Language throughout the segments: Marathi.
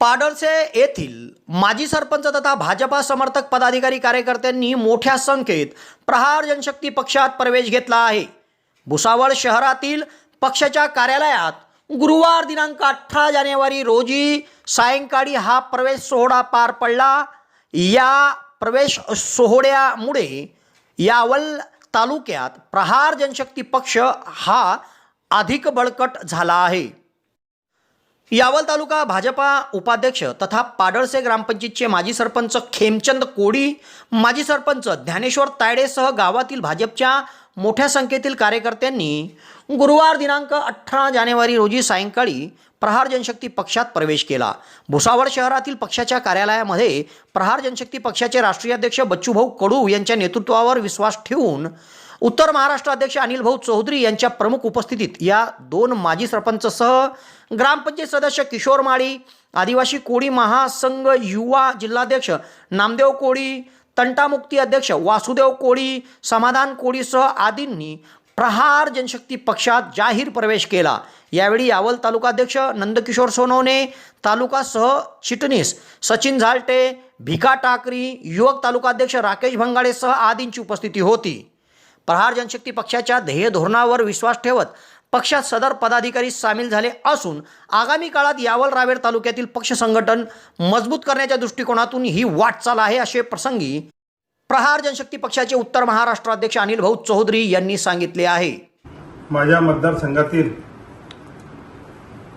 पाडळसे येथील माजी सरपंच तथा भाजपा समर्थक पदाधिकारी कार्यकर्त्यांनी मोठ्या संख्येत प्रहार जनशक्ती पक्षात प्रवेश घेतला आहे. भुसावळ शहरातील पक्षाच्या कार्यालयात गुरुवार दिनांक अठरा जानेवारी रोजी सायंकाळी हा प्रवेश सोहळा पार पडला. या प्रवेश सोहळ्यामुळे यावल तालुक्यात प्रहार जनशक्ती पक्ष हा अधिक बळकट झाला आहे. यावल तालुका भाजपा उपाध्यक्ष तथा पाडळसे ग्रामपंचायतचे माजी सरपंच खेमचंद कोडी माजी सरपंच ज्ञानेश्वर तायडेसह गावातील भाजपच्या मोठ्या संख्येतील कार्यकर्त्यांनी गुरुवार दिनांक अठरा जानेवारी रोजी सायंकाळी प्रहार जनशक्ती पक्षात प्रवेश केला. भुसावळ शहरातील पक्षाच्या कार्यालयामध्ये प्रहार जनशक्ती पक्षाचे राष्ट्रीय अध्यक्ष बच्चूभाऊ कडू यांच्या नेतृत्वावर विश्वास ठेवून उत्तर महाराष्ट्र अध्यक्ष अनिल भाऊ चौधरी यांच्या प्रमुख उपस्थितीत या दोन माजी सरपंचसह ग्रामपंचायत सदस्य किशोर माळी आदिवासी कोळी महासंघ युवा जिल्हाध्यक्ष नामदेव कोळी तंटामुक्ती अध्यक्ष वासुदेव कोळी समाधान कोळीसह आदींनी प्रहार जनशक्ती पक्षात जाहीर प्रवेश केला. यावेळी यावल तालुकाध्यक्ष नंदकिशोर सोनवणे तालुकासह चिटणीस सचिन झालटे भिका टाकरी युवक तालुकाध्यक्ष राकेश भंगाडेसह आदींची उपस्थिती होती. प्रहार जनशक्ती पक्षाच्या ध्येय धोरणावर विश्वास ठेवत पक्षात सदर पदाधिकारी सामील झाले असून आगामी काळात यावल रावेर तालुक्यातील पक्ष संघटन मजबूत करण्याच्या दृष्टिकोनातून ही वाटचाल आहे असे प्रसंगी प्रहार जनशक्ती पक्षाचे उत्तर महाराष्ट्र अध्यक्ष अनिल भाऊ चौधरी यांनी सांगितले आहे. माझ्या मतदारसंघातील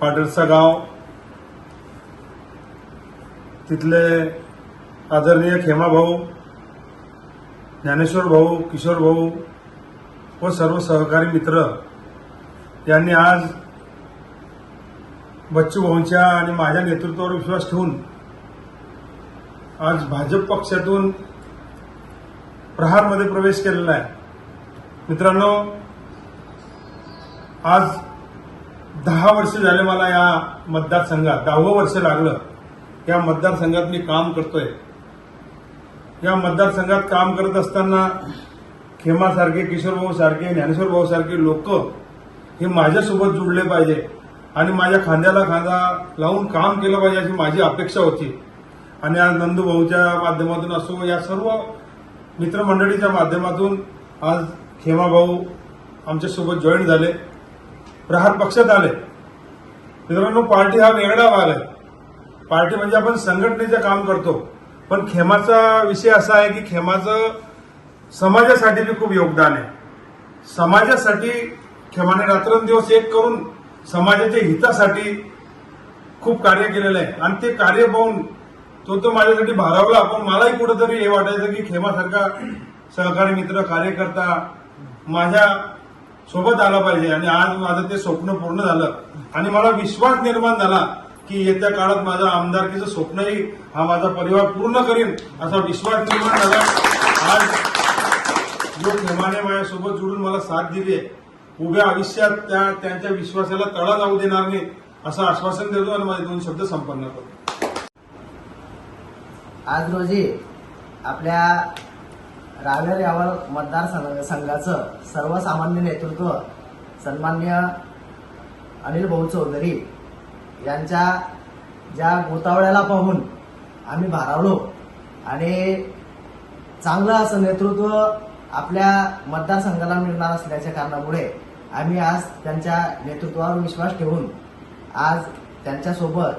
पाडरसा गाव तिथले आदरणीय खेमा भाऊ ज्ञानेश्वर भाऊ किशोर भाऊ व सर्व सहकारी मित्र यांनी आज बच्चू भाऊंच्या आणि माझ्या नेतृत्वावर विश्वास ठेवून आज भाजप पक्षातून प्रहारमध्ये प्रवेश केलेला आहे. मित्रांनो आज दहा वर्ष झाले मला या मतदारसंघात दहावं वर्ष लागलं. या मतदारसंघात मी काम करतोय. या मतदारसंघात काम करत असताना खेमासारखे किशोर भाऊ सारखे ज्ञानेश्वर भाऊ सारखे लोक हे माझ्यासोबत जुडले पाहिजे आणि माझ्या खांद्याला खांदा लावून काम केलं पाहिजे अशी माझी अपेक्षा होती. आणि आज नंदूभाऊच्या माध्यमातून असो या सर्व मित्रमंडळीच्या माध्यमातून आज खेमा भाऊ आमच्यासोबत जॉईन झाले. प्रहार पक्षात आले. मित्रांनो पार्टी हा वेगळा भाग आहे. पार्टी म्हणजे आपण संघटनेचं काम करतो. पण खेमाचा विषय असा आहे की खेमाचं समाजासाठी बी खूप योगदान आहे. समाजासाठी खेमाने रात्रंदिवस एक करून समाजाच्या हितासाठी खूप कार्य केलेलं आहे. आणि ते कार्य पाहून तो तो माझ्यासाठी भारावला. पण मलाही कुठंतरी हे वाटायचं की खेमासारखा सहकारी मित्र कार्यकर्ता माझ्या सोबत आला पाहिजे. आणि आज माझं ते स्वप्न पूर्ण झालं. आणि मला विश्वास निर्माण झाला की येत्या काळात माझं आमदारकीचं स्वप्नही हा माझा परिवार पूर्ण करीन असा विश्वास निर्माण झाला. आज जो खेमाने माझ्यासोबत जुळून मला साथ दिली आहे उभ्या आयुष्यात त्या त्यांच्या विश्वासाला तळा जाऊ देणार नाही असं आश्वासन देतो आणि माझे दोन शब्द संपन्न करतो. आज रोजी आपल्या रावेर यावर मतदार संघाचं सर्वसामान्य नेतृत्व सन्मान्य अनिल भाऊ चौधरी यांच्या ज्या गोतावळ्याला पाहून आम्ही भारावलो आणि चांगलं असं नेतृत्व आपल्या मतदारसंघाला मिळणार असल्याच्या कारणामुळे आम्ही आज त्यांच्या नेतृत्वावर विश्वास ठेवून आज त्यांच्यासोबत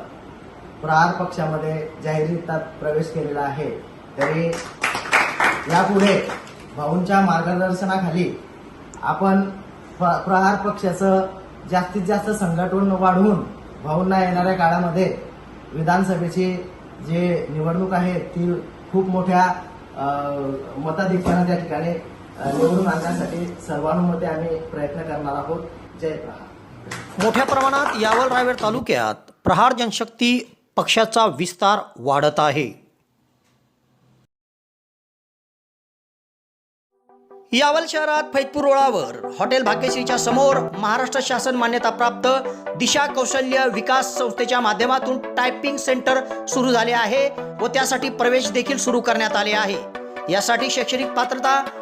प्रहार पक्षामध्ये जाहीररित्या प्रवेश केलेला आहे. तरी यापुढे भाऊंच्या मार्गदर्शनाखाली आपण प्र- प्रहार पक्षाचं जास्तीत जास्त संघटन वाढवून भाऊंना येणाऱ्या काळामध्ये विधानसभेची जी निवडणूक आहे ती खूप मोठ्या अ, मताधिक्यानं त्या ठिकाणी निवडून आणण्यासाठी सर्वानुमते आम्ही प्रयत्न करणार आहोत. जय प्रहार. मोठ्या प्रमाणात यावल रायवेड तालुक्यात प्रहार जनशक्ती पक्षाचा विस्तार वाढत आहे. यावल शहरात फैजपूर रोडावर हॉटेल भाग्यश्रीच्या समोर महाराष्ट्र शासन मान्यताप्राप्त दिशा कौशल्य विकास संस्थेच्या माध्यमातून टायपिंग सेंटर सुरू झाले आहे व त्यासाठी प्रवेश देखील सुरू करण्यात आले आहे. यासाठी शैक्षणिक पात्रता